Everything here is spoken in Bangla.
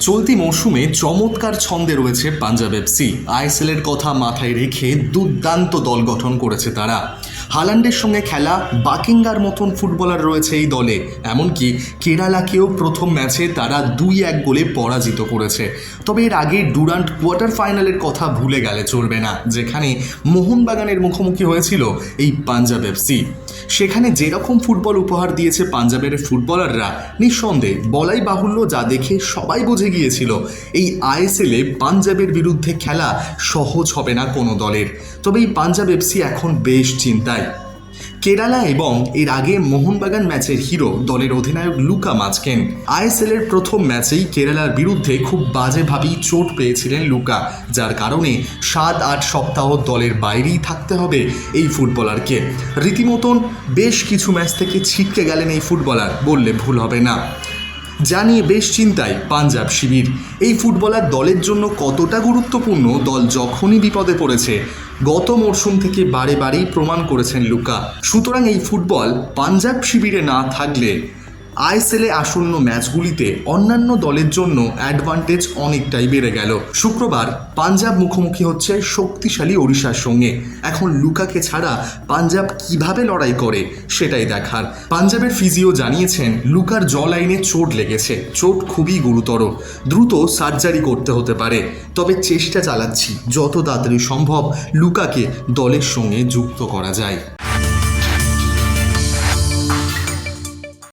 চলতি মৌসুমে চমৎকার ছন্দে রয়েছে পাঞ্জাব এফসি আইএসএল এর কথা মাথায় রেখে দুর্দান্ত দল গঠন করেছে তারা। হালান্ডের সঙ্গে খেলা বাকিঙ্গার মতন ফুটবলার রয়েছে এই দলে। এমনকি কেরালাকেও প্রথম ম্যাচে তারা দুই এক গোলে পরাজিত করেছে। তবে এর আগে ডুরান্ট কোয়ার্টার ফাইনালের কথা ভুলে গেলে চলবে না, যেখানে মোহনবাগানের মুখোমুখি হয়েছিল এই পাঞ্জাব এফসি। সেখানে যেরকম ফুটবল উপহার দিয়েছে পাঞ্জাবের ফুটবলাররা, নিঃসন্দেহে বলাই বাহুল্য যা দেখে সবাই বুঝে গিয়েছিল, এই আইএসএলে পাঞ্জাবের বিরুদ্ধে খেলা সহজ হবে না কোনো দলের। তবে এই পাঞ্জাব এফসি এখন বেশ চিন্তায় কেরালা এবং এর আগে মোহনবাগান ম্যাচের হিরো দলের অধিনায়ক লুকা মাঝকেন আইএসএল এর প্রথম ম্যাচেই কেরালার বিরুদ্ধে খুব বাজেভাবেই চোট পেয়েছিলেন লুকা, যার কারণে সাত আট সপ্তাহ দলের বাইরেই থাকতে হবে এই ফুটবলারকে। রীতিমতন বেশ কিছু ম্যাচ থেকে ছিটকে গেলেন এই ফুটবলার, বললে ভুল হবে না। যা নিয়ে বেশ চিন্তায় পাঞ্জাব শিবির। এই ফুটবলার দলের জন্য কতটা গুরুত্বপূর্ণ দল যখনই বিপদে পড়েছে, গত মরশুম থেকে বারে বারেই প্রমাণ করেছেন লুকা। সুতরাং এই ফুটবল পাঞ্জাব শিবিরে না থাকলে আইএসএলে আসন্ন ম্যাচগুলিতে অন্যান্য দলের জন্য অ্যাডভান্টেজ অনেকটাই বেড়ে গেল। শুক্রবার পাঞ্জাব মুখোমুখি হচ্ছে শক্তিশালী ওড়িশার সঙ্গে। এখন লুকাকে ছাড়া পাঞ্জাব কীভাবে লড়াই করে সেটাই দেখার। পাঞ্জাবের ফিজিও জানিয়েছেন, লুকার জ লাইনে চোট লেগেছে। চোট খুবই গুরুতর। দ্রুত সার্জারি করতে হতে পারে। তবে চেষ্টা চালাচ্ছি। যত তাড়াতাড়ি সম্ভব লুকাকে দলের সঙ্গে যুক্ত করা যায়।